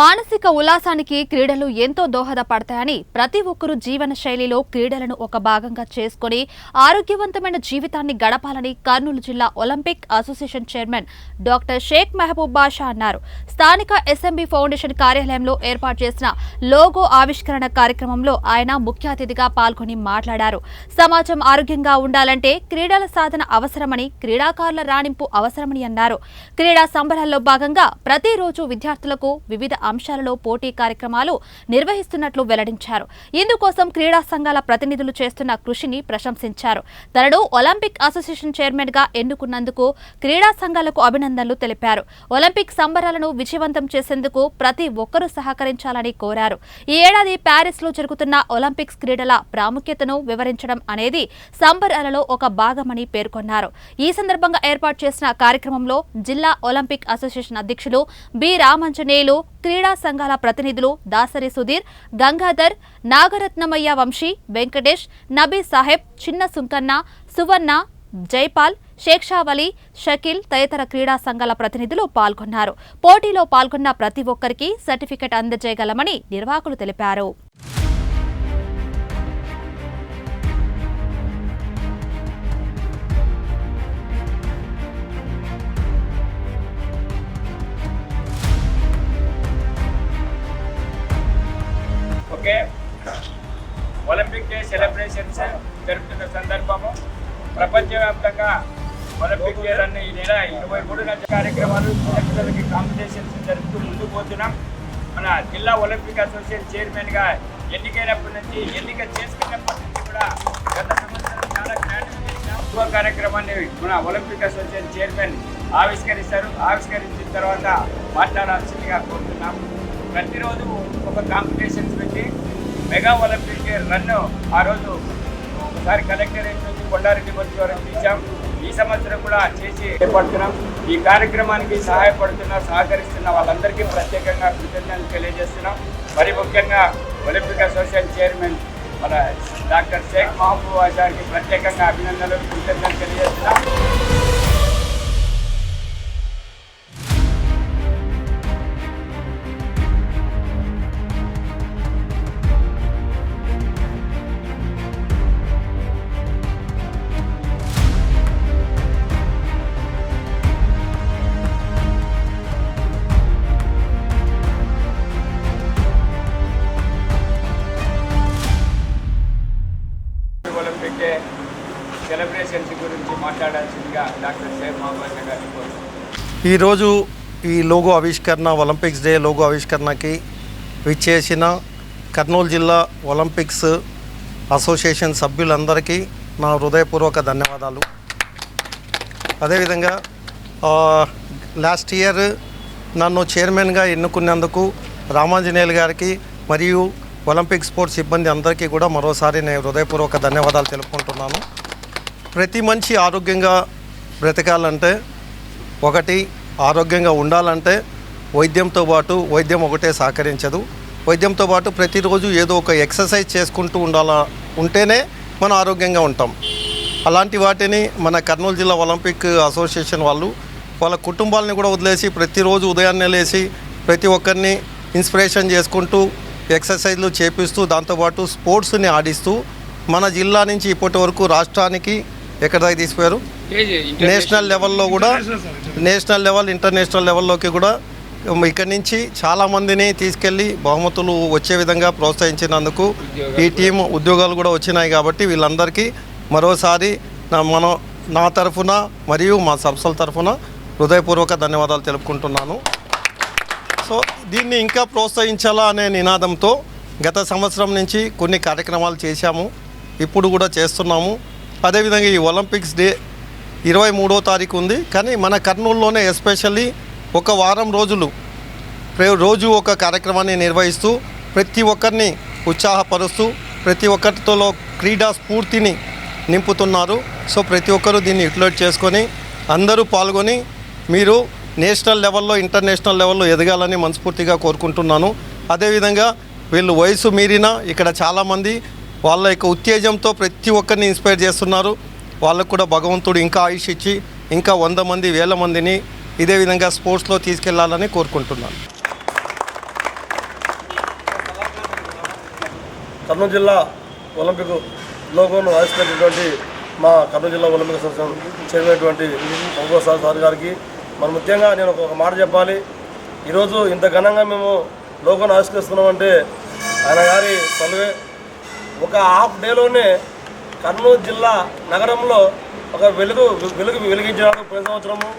మానసిక ఉల్లాసానికి క్రీడలు ఎంతో దోహదపడతాయని ప్రతి ఒక్కరూ జీవన శైలిలో క్రీడలను ఒక భాగంగా చేసుకుని ఆరోగ్యవంతమైన జీవితాన్ని గడపాలని కర్నూలు జిల్లా Olympic association chairman doctor Sheikh Mahaboob Basha అన్నారు. స్థానిక ఎస్ఎంబి ఫౌండేషన్ కార్యాలయంలో ఏర్పాటు చేసిన లోగో ఆవిష్కరణ కార్యక్రమంలో ఆయన ముఖ్య అతిథిగా పాల్గొని మాట్లాడారు. సమాజం ఆరోగ్యంగా ఉండాలంటే క్రీడల సాధన అవసరమని క్రీడాకారుల రాణింపు అవసరమని అన్నారు. క్రీడా సంబరాల్లో భాగంగా ప్రతిరోజు విద్యార్థులకు వివిధ అంశాలలో పోటీ కార్యక్రమాలు నిర్వహిస్తున్నట్లు వెల్లడించారు. ఇందుకోసం క్రీడా సంఘాల ప్రతినిధులు చేస్తున్న కృషిని ప్రశంసించారు. తనను ఒలింపిక్ అసోసియేషన్ చైర్మన్గా ఎన్నుకున్నందుకు క్రీడా సంఘాలకు అభినందనలు తెలిపారు. ఒలింపిక్ సంబరాలను విజయవంతం చేసేందుకు ప్రతి ఒక్కరూ సహకరించాలని కోరారు. ఈ ఏడాది ప్యారిస్లో జరుగుతున్న ఒలింపిక్స్ క్రీడల ప్రాముఖ్యతను వివరించడం అనేది సంబరాలలో ఒక భాగమని పేర్కొన్నారు. ఈ సందర్భంగా ఏర్పాటు చేసిన కార్యక్రమంలో జిల్లా ఒలింపిక్ అసోసియేషన్ అధ్యక్షులు బి రామంజనేయులు క్రీడా సంఘాల ప్రతినిధులు దాసరి సుధీర్ గంగాధర్ నాగరత్నమయ్య వంశీ వెంకటేష్ నబీ సాహెబ్ చిన్న సుంకన్న సువర్ణ జైపాల్ షేక్షావలి షకీల్ తదితర క్రీడా సంఘాల ప్రతినిధులు పాల్గొన్నారు. పోటీలో పాల్గొన్న ప్రతి ఒక్కరికి సర్టిఫికెట్ అందజేయగలమని నిర్వాహకులు తెలిపారు. డే సెలబ్రేషన్స్ జరుపుతున్న సందర్భము. ప్రపంచవ్యాప్తంగా ఒలింపిక్ డే అన్న ఈ నెల ఇరవై మూడున కార్యక్రమాలు చిన్నపిల్లలకి కాంపిటీషన్స్ జరుపుతూ ముందు పోతున్నాం. మన జిల్లా ఒలింపిక్ అసోసియేషన్ చైర్మన్గా ఎన్నికైనప్పటి నుంచి ఎన్నిక చేసుకున్నప్పటి నుంచి కూడా గత సంవత్సరం చాలా గ్రాండ్గా చేసినాం కార్యక్రమాన్ని మన ఒలింపిక్ అసోసియేషన్ చైర్మన్ ఆవిష్కరిస్తారు. ఆవిష్కరించిన తర్వాత మాట్లాడాల్సిందిగా కోరుతున్నాం. ప్రతిరోజు ఒక కాంపిటీషన్స్ పెట్టి మెగా ఒలింపిక్ రన్ను ఆ రోజు ఒకసారి కలెక్టరేట్ నుంచి కొండారెడ్డి బస్సు వరకు ఇచ్చాం ఈ సంవత్సరం కూడా చేసి చేపడుతున్నాం ఈ కార్యక్రమానికి సహాయపడుతున్న సహకరిస్తున్న వాళ్ళందరికీ ప్రత్యేకంగా కృతజ్ఞతలు తెలియజేస్తున్నాం. మరి ముఖ్యంగా ఒలింపిక్ అసోసియేషన్ చైర్మన్ మన డాక్టర్ షేక్ మహబూబ్ గారికి ప్రత్యేకంగా అభినందనలు కృతజ్ఞతలు తెలియజేస్తున్నాం. డాక్టర్ ఈరోజు ఈ లోగో ఆవిష్కరణ ఒలింపిక్స్ డే లోగో ఆవిష్కరణకి విచ్చేసిన కర్నూలు జిల్లా ఒలింపిక్స్ అసోసియేషన్ సభ్యులందరికీ నా హృదయపూర్వక ధన్యవాదాలు. అదేవిధంగా లాస్ట్ ఇయర్ నన్ను చైర్మన్గా ఎన్నుకున్నందుకు రామాంజనేయులు గారికి మరియు ఒలింపిక్ స్పోర్ట్స్ సిబ్బంది అందరికీ కూడా మరోసారి నేను హృదయపూర్వక ధన్యవాదాలు తెలుపుకుంటున్నాను. ప్రతి మనిషి ఆరోగ్యంగా బ్రతకాలంటే ఒకటి ఆరోగ్యంగా ఉండాలంటే వైద్యంతో పాటు వైద్యం ఒకటే సహకరించదు. వైద్యంతో పాటు ప్రతిరోజు ఏదో ఒక ఎక్సర్సైజ్ చేసుకుంటూ ఉండాల ఉంటేనే మనం ఆరోగ్యంగా ఉంటాం. అలాంటి వాటిని మన కర్నూలు జిల్లా ఒలింపిక్ అసోసియేషన్ వాళ్ళు వాళ్ళ కుటుంబాలని కూడా వదిలేసి ప్రతిరోజు ఉదయాన్నే లేచి ప్రతి ఒక్కరిని ఇన్స్పిరేషన్ చేసుకుంటూ ఎక్సర్సైజ్లు చేపిస్తూ దాంతోపాటు స్పోర్ట్స్ని ఆడిస్తూ మన జిల్లా నుంచి ఇప్పటి వరకు రాష్ట్రానికి ఎక్కడ దాకా తీసిపోయారు నేషనల్ లెవెల్లో కూడా నేషనల్ లెవెల్ ఇంటర్నేషనల్ లెవెల్లోకి కూడా ఇక్కడి నుంచి చాలామందిని తీసుకెళ్ళి బహుమతులు వచ్చే విధంగా ప్రోత్సహించినందుకు ఈ టీం ఉద్యోగాలు కూడా వచ్చినాయి కాబట్టి వీళ్ళందరికీ మరోసారి నా మన నా తరఫున మరియు మా సబ్సల్ తరఫున హృదయపూర్వక ధన్యవాదాలు తెలుపుకుంటున్నాను. సో దీన్ని ఇంకా ప్రోత్సహించాలా అనే నినాదంతో గత సంవత్సరం నుంచి కొన్ని కార్యక్రమాలు చేశాము. ఇప్పుడు కూడా చేస్తున్నాము. అదేవిధంగా ఈ ఒలింపిక్స్ డే ఇరవై మూడో తారీఖు ఉంది. కానీ మన కర్నూలులోనే ఎస్పెషల్లీ ఒక వారం రోజులు రోజు ఒక కార్యక్రమాన్ని నిర్వహిస్తూ ప్రతి ఒక్కరిని ఉత్సాహపరుస్తూ ప్రతి ఒక్కరితో క్రీడా స్ఫూర్తిని నింపుతున్నారు. సో ప్రతి ఒక్కరూ దీన్ని యూటిలైజ్ చేసుకొని అందరూ పాల్గొని మీరు నేషనల్ లెవెల్లో ఇంటర్నేషనల్ లెవెల్లో ఎదగాలని మనస్ఫూర్తిగా కోరుకుంటున్నాను. అదేవిధంగా వీళ్ళు వయసు మీరిన ఇక్కడ చాలామంది వాళ్ళ యొక్క ఉత్తేజంతో ప్రతి ఒక్కరిని ఇన్స్పైర్ చేస్తున్నారు. వాళ్ళకు కూడా భగవంతుడు ఇంకా ఆయుష్ ఇచ్చి ఇంకా వంద మంది వేల మందిని ఇదే విధంగా స్పోర్ట్స్లో తీసుకెళ్ళాలని కోరుకుంటున్నాను. కర్నూలు జిల్లా ఒలింపిక్ లోగోను ఆవిష్కరించినటువంటి మా కర్నూలు జిల్లా ఒలింపిక్ సంస్థ చేరినటువంటి సార్ సార్ గారికి మరి ముఖ్యంగా నేను ఒక మాట చెప్పాలి. ఈరోజు ఇంత ఘనంగా మేము లోగోను ఆవిష్కరిస్తున్నామంటే ఆయన గారి చదువే ఒక హాఫ్ డేలోనే కర్నూలు జిల్లా నగరంలో ఒక వెలుగు వెలుగు వెలిగించినాడు పోయిన సంవత్సరము.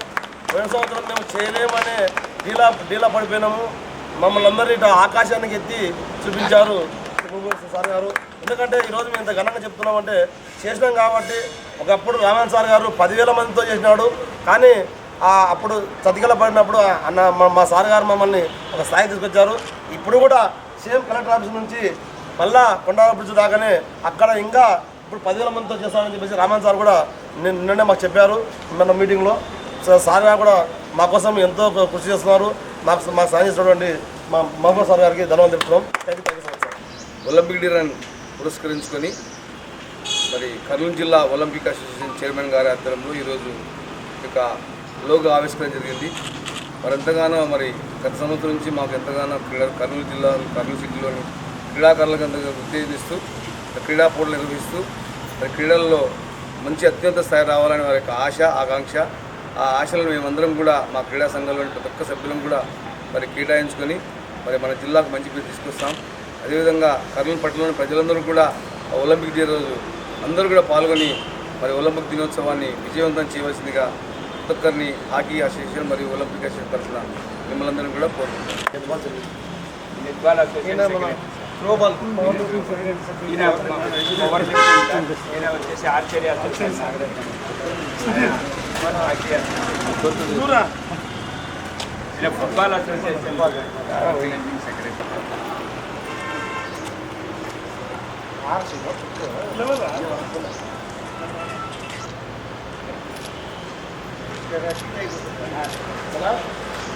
పోయిన సంవత్సరం మేము చేయలేమనే డీలా డీలా పడిపోయినాము. మమ్మల్ని అందరినీ ఇటు ఆకాశానికి ఎత్తి చూపించారు సార్ గారు. ఎందుకంటే ఈరోజు మేము ఇంత ఘనంగా చెప్తున్నామంటే చేసినాం కాబట్టి ఒకప్పుడు రామాయణ సార్ గారు పదివేల మందితో చేసినాడు. కానీ అప్పుడు చతికల పడినప్పుడు అన్న మా- మా సార్ గారు మమ్మల్ని ఒక స్థాయికి తీసుకొచ్చారు. ఇప్పుడు కూడా సేమ్ కలెక్టర్ ఆఫీస్ నుంచి మళ్ళా కొండాల బ్రిడ్జ్ దాకానే అక్కడ ఇంకా ఇప్పుడు పదివేల మందితో చేస్తామని చెప్పేసి రామన్ సార్ కూడా నిన్ననే మాకు చెప్పారు మన మీటింగ్లో. సో సార్ గారు కూడా మా కోసం ఎంతో కృషి చేస్తున్నారు. మాకు మాకు సాయం చేసినటువంటి మా మహబూబ్ సార్ గారికి ధన్యవాదాలు చెప్తున్నాం thank you thank you sir Olympic day run పురస్కరించుకొని మరి కర్నూలు జిల్లా ఒలింపిక్ అసోసియేషన్ చైర్మన్ గారి ఆధ్వర్యంలో ఈరోజు ఇక లోగో ఆవిష్కరణ జరిగింది. మరి ఎంతగానో మరి గత సంవత్సరం నుంచి మాకు ఎంతగానో క్రీడలు కర్నూలు జిల్లా కర్నూలు సిటీలోని క్రీడాకారులకు ఉత్తేజిస్తూ క్రీడా పోటీలు నిర్వహిస్తూ మరి క్రీడల్లో మంచి అత్యంత స్థాయి రావాలని వారి యొక్క ఆశ ఆకాంక్ష. ఆ ఆశలను మేమందరం కూడా మా క్రీడా సంఘంలోని ప్రతి ఒక్క సభ్యులం కూడా మరి కేటాయించుకొని మరి మన జిల్లాకు మంచి పేరు తీసుకొస్తాం. అదేవిధంగా కర్నూలు పట్టణంలోని ప్రజలందరూ కూడా ఆ ఒలింపిక్ డే రోజు అందరూ కూడా పాల్గొని మరి ఒలింపిక్ దినోత్సవాన్ని విజయవంతం చేయవలసిందిగా ప్రతి ఒక్కరిని హాకీ అసోసియేషన్ మరియు ఒలింపిక్ అసోసియేషన్ తరఫున మిమ్మల్ని అందరినీ కూడా కోరుకుంటున్నాం. నిద్వాల్ అసోసియేషన్ సెక్రటరీ. ఈయన పవర్ లిఫ్టింగ్ ఈయన వచ్చేసి ఆర్చరీ అసోసియేషన్ హాకీ అసోసియేషన్. ఈయన ఫుట్బాల్ అసోసియేషన్ సెక్రటరీ